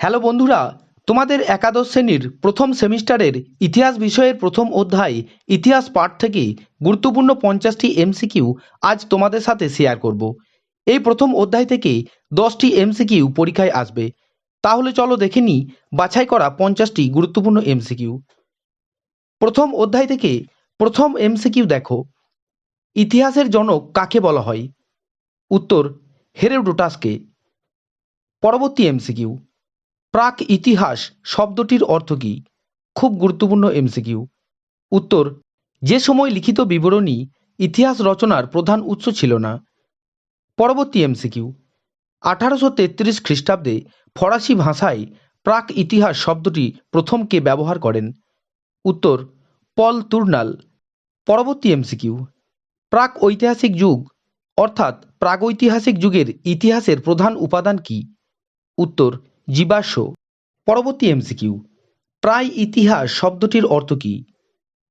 Hello বন্ধুরা, তোমাদের একাদশ শ্রেণির প্রথম সেমিস্টারের ইতিহাস বিষয়ের প্রথম অধ্যায় ইতিহাস পাঠ থেকে গুরুত্বপূর্ণ পঞ্চাশটি এমসিকিউ আজ তোমাদের সাথে শেয়ার করব। এই প্রথম অধ্যায় থেকে দশটি এমসিকিউ পরীক্ষায় আসবে। তাহলে চলো দেখে নিই, বাছাই করা পঞ্চাশটি গুরুত্বপূর্ণ এমসিকিউ। প্রথম অধ্যায় থেকে প্রথম এমসিকিউ দেখো। ইতিহাসের জনক কাকে বলা হয়? উত্তর, হেরোডোটাসকে। পরবর্তী এমসিকিউ। প্রাক ইতিহাস শব্দটির অর্থ কী? খুব গুরুত্বপূর্ণ এমসিকিউ উত্তর, যে সময় লিখিত বিবরণী ইতিহাস রচনার প্রধান উৎস ছিল না। পরবর্তী এমসিকিউ আঠারোশো তেত্রিশ খ্রিস্টাব্দে ফরাসি ভাষায় প্রাক ইতিহাস শব্দটি প্রথম কে ব্যবহার করেন? উত্তর, পল তুর্নাল। পরবর্তী এমসিকিউ প্রাক ঐতিহাসিক যুগ, অর্থাৎ প্রাগৈতিহাসিক যুগের ইতিহাসের প্রধান উপাদান কি? উত্তর জীবাশ্ম। পরবর্তী এমসিকিউ প্রায় ইতিহাস শব্দটির অর্থ কী?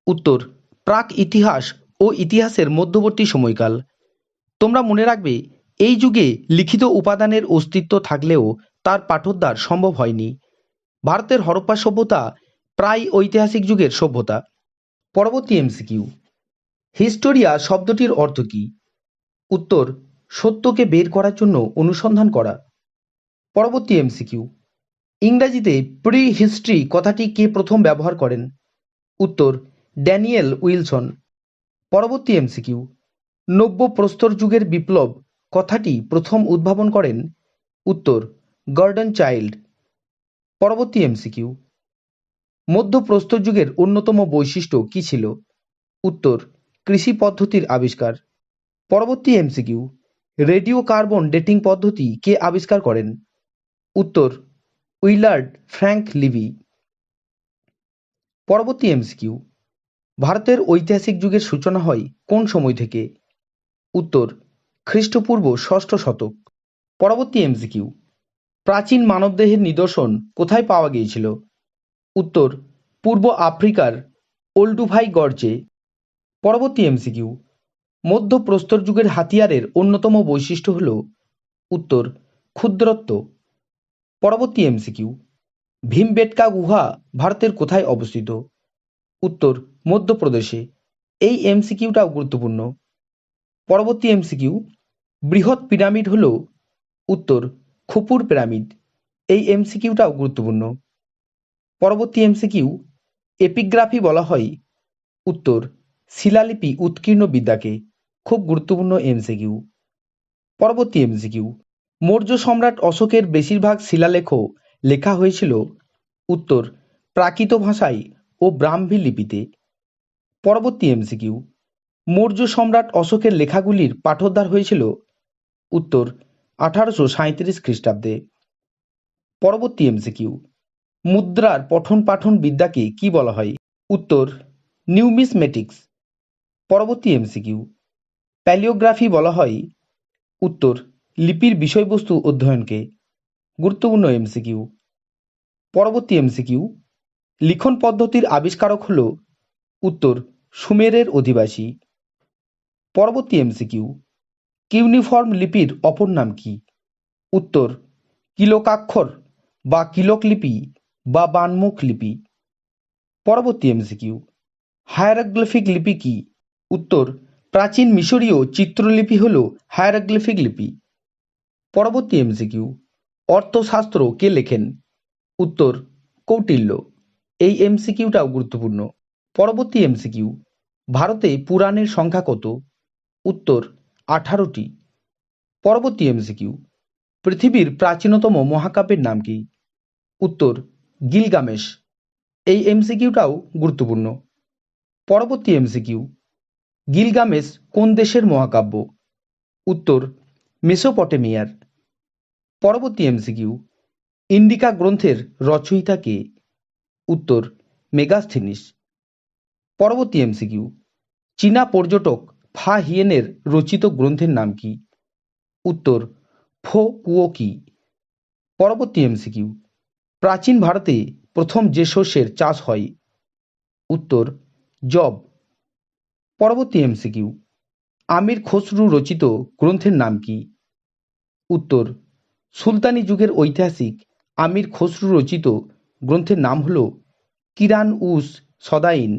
উত্তর, প্রাক ইতিহাস ও ইতিহাসের মধ্যবর্তী সময়কাল। তোমরা মনে রাখবে, এই যুগে লিখিত উপাদানের অস্তিত্ব থাকলেও তার পাঠোদ্ধার সম্ভব হয়নি। ভারতের হরপ্পা সভ্যতা প্রায় ঐতিহাসিক যুগের সভ্যতা। পরবর্তী এমসিকিউ হিস্টোরিয়া শব্দটির অর্থ কী? উত্তর, সত্যকে বের করার জন্য অনুসন্ধান করা। পরবর্তী এমসিকিউ ইংরাজিতে প্রি হিস্ট্রি কথাটি কে প্রথম ব্যবহার করেন? উত্তর, ড্যানিয়েল উইলসন। পরবর্তী এমসিকিউ নব্য প্রস্তর যুগের বিপ্লব কথাটি প্রথম উদ্ভাবন করেন? উত্তর, গর্ডন চাইল্ড। পরবর্তী এমসিকিউ মধ্য প্রস্তর যুগের অন্যতম বৈশিষ্ট্য কী ছিল? উত্তর, কৃষি পদ্ধতির আবিষ্কার। পরবর্তী এমসিকিউ রেডিও কার্বন ডেটিং পদ্ধতি কে আবিষ্কার করেন? উত্তর, উইলার্ড ফ্র্যাঙ্ক লিভি। পরবর্তী এমসিকিউ ভারতের ঐতিহাসিক যুগের সূচনা হয় কোন সময় থেকে? উত্তর, খ্রিস্টপূর্ব ষষ্ঠ শতক। পরবর্তী এমসিকিউ প্রাচীন মানবদেহের নিদর্শন কোথায় পাওয়া গিয়েছিল? উত্তর, পূর্ব আফ্রিকার ওল্ডুভাই গর্জে। পরবর্তী এমসিকিউ মধ্য প্রস্তর যুগের হাতিয়ারের অন্যতম বৈশিষ্ট্য হল, উত্তর, ক্ষুদ্রত্ব। পরবর্তী এমসিকিউ, ভীমবেটকা গুহা ভারতের কোথায় অবস্থিত? উত্তর, মধ্যপ্রদেশে। এই এমসিকিউটাও গুরুত্বপূর্ণ। পরবর্তী এমসিকিউ, বৃহৎ পিরামিড হল উত্তর, খুপুর পিরামিড। এই এমসিকিউটাও গুরুত্বপূর্ণ। পরবর্তী এমসিকিউ, এপিগ্রাফি বলা হয় উত্তর, শিলালিপি উৎকীর্ণ বিদ্যাকে। খুব গুরুত্বপূর্ণ এমসিকিউ। পরবর্তী এমসিকিউ মৌর্য সম্রাট অশোকের বেশিরভাগ শিলালেখ লেখা হয়েছিল উত্তর প্রাকৃত ভাষায় ও ব্রাহ্মী লিপিতে। পরবর্তী এমসিকিউ, মৌর্য সম্রাট অশোকের লেখাগুলির পাঠোদ্ধার হয়েছিল উত্তর আঠারোশো সাঁত্রিশ খ্রিস্টাব্দে। পরবর্তী এমসিকিউ, মুদ্রার পঠন পাঠন বিদ্যাকে কি বলা হয়? উত্তর নিউমিসমেটিক্স। পরবর্তী এমসিকিউ, প্যালিওগ্রাফি বলা হয় উত্তর লিপির বিষয়বস্তু অধ্যয়নকে গুরুত্বপূর্ণ এমসিকিউ পরবর্তী এমসিকিউ লিখন পদ্ধতির আবিষ্কারক হল উত্তর সুমেরের অধিবাসী। পরবর্তী এমসিকিউ কিউনিফর্ম লিপির অপর নাম কি? উত্তর কিলোকাক্ষর বা কিলক লিপি বা বানমুখ লিপি। পরবর্তী এমসিকিউ হায়ারোগ্লিফিক লিপি কি? উত্তর প্রাচীন মিশরীয় চিত্রলিপি হল হায়ারোগ্লিফিক লিপি। পরবর্তী এমসিকিউ, অর্থশাস্ত্র কে লেখেন? উত্তর, কৌটিল্য। এই এমসিকিউটাও গুরুত্বপূর্ণ। পরবর্তী এমসিকিউ, ভারতে পুরাণের সংখ্যা কত? উত্তর, আঠারোটি। পরবর্তী এমসিকিউ, পৃথিবীর প্রাচীনতম মহাকাব্যের নাম কি? উত্তর, গিলগামেশ। এই এমসিকিউটাও গুরুত্বপূর্ণ। পরবর্তী এমসিকিউ, গিলগামেশ কোন দেশের মহাকাব্য? উত্তর মেসোপটেমিয়ার। পরবর্তী এমসিকিউ, ইন্ডিকা গ্রন্থের রচয়িতা কে উত্তর, মেগাস্থিনিস। পরবর্তী এমসিকিউ, চীনা পর্যটক ফা হিয়েনের রচিত গ্রন্থের নাম কি? উত্তর, ফো কুয়োকি পরবর্তী এমসিকিউ, প্রাচীন ভারতে প্রথম যে শস্যের চাষ হয়? উত্তর, জব। পরবর্তী এমসিকিউ আমির খসরু রচিত গ্রন্থের নাম কি? উত্তর, সুলতানি যুগের ঐতিহাসিক আমির খসরু রচিত গ্রন্থের নাম হল কিরান উস সদাইন।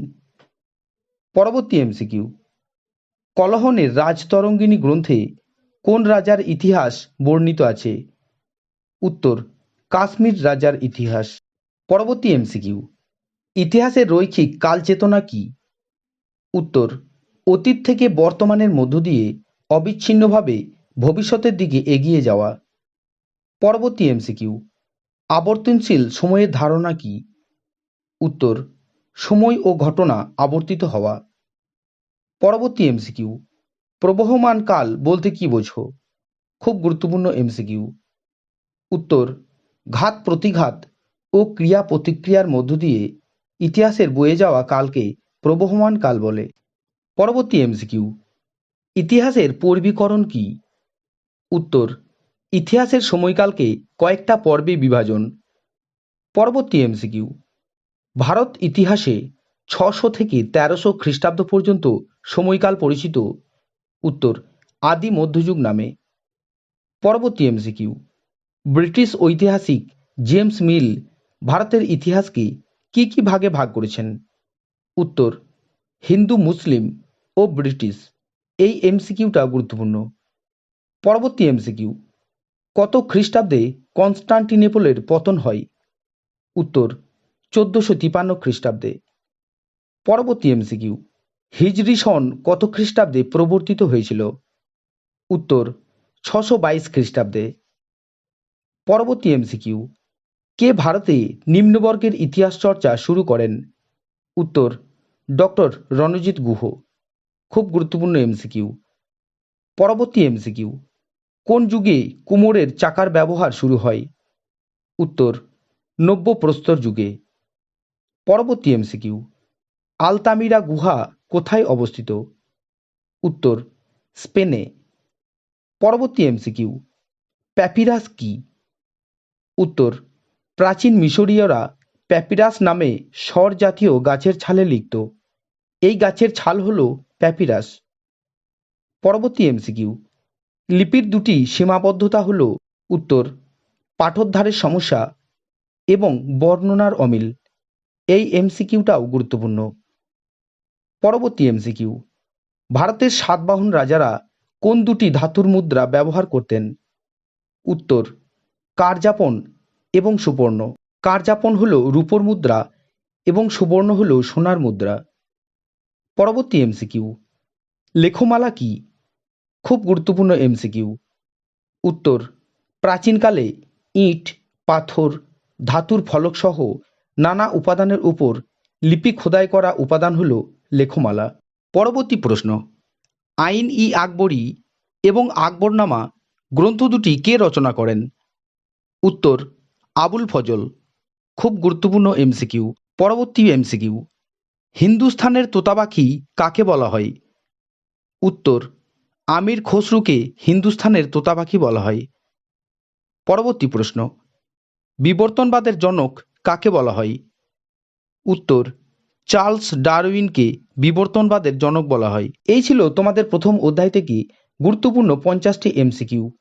পরবর্তী এমসিকিউ, কলহনের রাজতরঙ্গিনী গ্রন্থে কোন রাজার ইতিহাস বর্ণিত আছে? উত্তর, কাশ্মীর রাজার ইতিহাস। পরবর্তী এমসিকিউ, ইতিহাসের রৈখিক কালচেতনা কি? উত্তর অতীত থেকে বর্তমানের মধ্য দিয়ে অবিচ্ছিন্নভাবে ভবিষ্যতের দিকে এগিয়ে যাওয়া। পরবর্তী এমসিকিউ, আবর্তনশীল সময়ের ধারণা কি? উত্তর, সময় ও ঘটনা আবর্তিত হওয়া। পরবর্তী এমসিকিউ, প্রবহমান কাল বলতে কি বোঝো? খুব গুরুত্বপূর্ণ এমসিকিউ। উত্তর, ঘাত প্রতিঘাত ও ক্রিয়া প্রতিক্রিয়ার মধ্য দিয়ে ইতিহাসের বয়ে যাওয়া কালকে প্রবহমান কাল বলে। পরবর্তী এমসিকিউ ইতিহাসের পর্বীকরণ কি? উত্তর, ইতিহাসের সময়কালকে কয়েকটা পর্বে বিভাজন। পরবর্তী এমসিকিউ ভারত ইতিহাসে ছশো থেকে তেরোশো খ্রিস্টাব্দ পর্যন্ত সময়কাল পরিচিত। উত্তর, আদি মধ্যযুগ নামে। পরবর্তী এমসিকিউ ব্রিটিশ ঐতিহাসিক জেমস মিল ভারতের ইতিহাসকে কি কি ভাগে ভাগ করেছেন? উত্তর হিন্দু, মুসলিম ও ব্রিটিশ। এই এমসিকিউটা গুরুত্বপূর্ণ। পরবর্তী এমসিকিউ, কত খ্রিস্টাব্দে কনস্টান্টিনেপলের পতন হয়? উত্তর, চোদ্দশো তিপান্ন খ্রিস্টাব্দে। পরবর্তী এমসিকিউ, হিজরি সন কত খ্রিস্টাব্দে প্রবর্তিত হয়েছিল? উত্তর, ছশো বাইশ খ্রিস্টাব্দে। পরবর্তী এমসিকিউ, কে ভারতে নিম্নবর্গের ইতিহাস চর্চা শুরু করেন? উত্তর ডক্টর রণজিৎ গুহ, খুব গুরুত্বপূর্ণ এমসিকিউ। পরবর্তী এমসিকিউ, কোন যুগে কুমোরের চাকার ব্যবহার শুরু হয়? উত্তর নব্য প্রস্তর যুগে। পরবর্তী এমসিকিউ, আলতামিরা গুহা কোথায় অবস্থিত? উত্তর, স্পেনে। পরবর্তী এমসিকিউ, প্যাপিরাস কি? উত্তর, প্রাচীন মিশরীয়রা প্যাপিরাস নামে স্বর জাতীয় গাছের ছালে লিখত। এই গাছের ছাল হল প্যাপিরাস। পরবর্তী এমসিকিউ লিপির দুটি সীমাবদ্ধতা হল উত্তর, পাঠোদ্ধারের সমস্যা এবং বর্ণনার অমিল। এই এমসিকিউটাও গুরুত্বপূর্ণ। পরবর্তী এমসিকিউ ভারতের সাতবাহন রাজারা কোন দুটি ধাতুর মুদ্রা ব্যবহার করতেন? উত্তর, কারযাপন এবং সুবর্ণ। কারযাপন হল রূপোর মুদ্রা এবং সুবর্ণ হল সোনার মুদ্রা। পরবর্তী এমসিকিউ লেখমালা কি? খুব গুরুত্বপূর্ণ এমসিকিউ উত্তর, প্রাচীনকালে ইট, পাথর, ধাতুর ফলকসহ নানা উপাদানের উপর লিপি খোদাই করা উপাদান হল লেখমালা। পরবর্তী প্রশ্ন, আইন ই আকবরী এবং আকবরনামা গ্রন্থ দুটি কে রচনা করেন? উত্তর, আবুল ফজল। খুব গুরুত্বপূর্ণ এমসিকিউ পরবর্তী এমসিকিউ হিন্দুস্থানের তোতাবাখি কাকে বলা হয়? উত্তর, আমির খসরুকে হিন্দুস্থানের তোতাপাখি বলা হয়। পরবর্তী প্রশ্ন, বিবর্তনবাদের জনক কাকে বলা হয়? উত্তর, চার্লস ডারউইনকে বিবর্তনবাদের জনক বলা হয়। এই ছিল তোমাদের প্রথম অধ্যায় থেকে গুরুত্বপূর্ণ পঞ্চাশটি এমসিকিউ।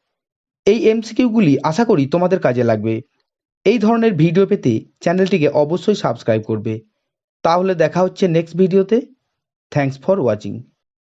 এই এমসিকিউগুলি আশা করি তোমাদের কাজে লাগবে। এই ধরনের ভিডিও পেতে চ্যানেলটিকে অবশ্যই সাবস্ক্রাইব করবে। তাহলে দেখা হচ্ছে নেক্সট ভিডিওতে থ্যাংকস ফর ওয়াচিং